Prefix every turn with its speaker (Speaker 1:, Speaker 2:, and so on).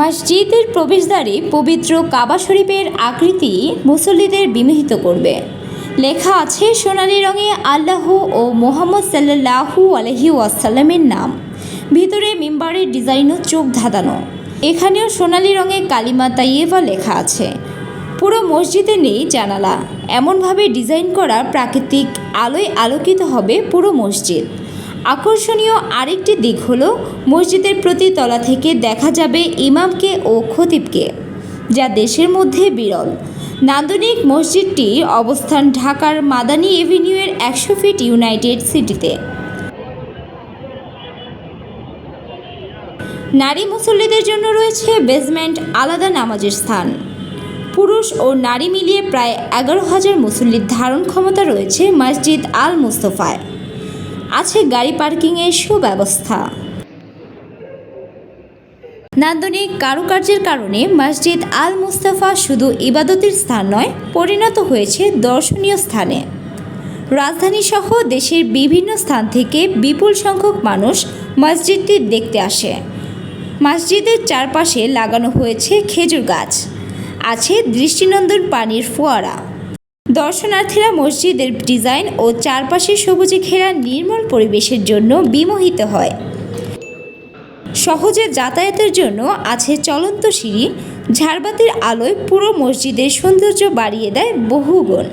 Speaker 1: মসজিদের প্রবেশদ্বারে পবিত্র কাবা শরীফের আকৃতি মুসল্লিদের বিমোহিত করবে। লেখা আছে, সোনালি রঙে আল্লাহ ও মোহাম্মদ সাল্লাহু আলহি ওয়াসাল্লামের নাম। ভিতরে মিম্বারের ডিজাইনও চোখ ধাঁধানো। এখানেও সোনালি রঙে কালিমা তাইয়েবা লেখা আছে। পুরো মসজিদে নেই জানালা। এমনভাবে ডিজাইন করা প্রাকৃতিক আলোয় আলোকিত হবে পুরো মসজিদ। আকর্ষণীয় আরেকটি দিক হলো, মসজিদের প্রতি তলা থেকে দেখা যাবে ইমামকে ও খতিবকে, যা দেশের মধ্যে বিরল। নান্দনিক মসজিদটির অবস্থান ঢাকার মাদানী এভিনিউয়ের একশো ফিট ইউনাইটেড সিটিতে। নারী মুসল্লিদের জন্য রয়েছে বেসমেন্ট আলাদা নামাজের স্থান। পুরুষ ও নারী মিলিয়ে প্রায় এগারো হাজার মুসল্লির ধারণ ক্ষমতা রয়েছে মসজিদ আল মুস্তফায় আছে গাড়ি পার্কিংয়ের সুব্যবস্থা। নান্দনিক কারুকার্যের কারণে মসজিদ আল মুস্তাফা শুধু ইবাদতের স্থান নয়, পরিণত হয়েছে দর্শনীয় স্থানে। রাজধানী সহ দেশের বিভিন্ন স্থান থেকে বিপুল সংখ্যক মানুষ মসজিদটি দেখতে আসে। মসজিদের চারপাশে লাগানো হয়েছে খেজুর গাছ। আছে দৃষ্টিনন্দন পানির ফোয়ারা। দর্শনার্থীরা মসজিদের ডিজাইন ও চারপাশে সবুজে ঘেরা নির্মল পরিবেশের জন্য বিমোহিত হয়। সহজে যাতায়াতের জন্য আছে চলন্ত সিঁড়ি। ঝাড়বাতির আলোয় পুরো মসজিদের সৌন্দর্য বাড়িয়ে দেয় বহুগুণ।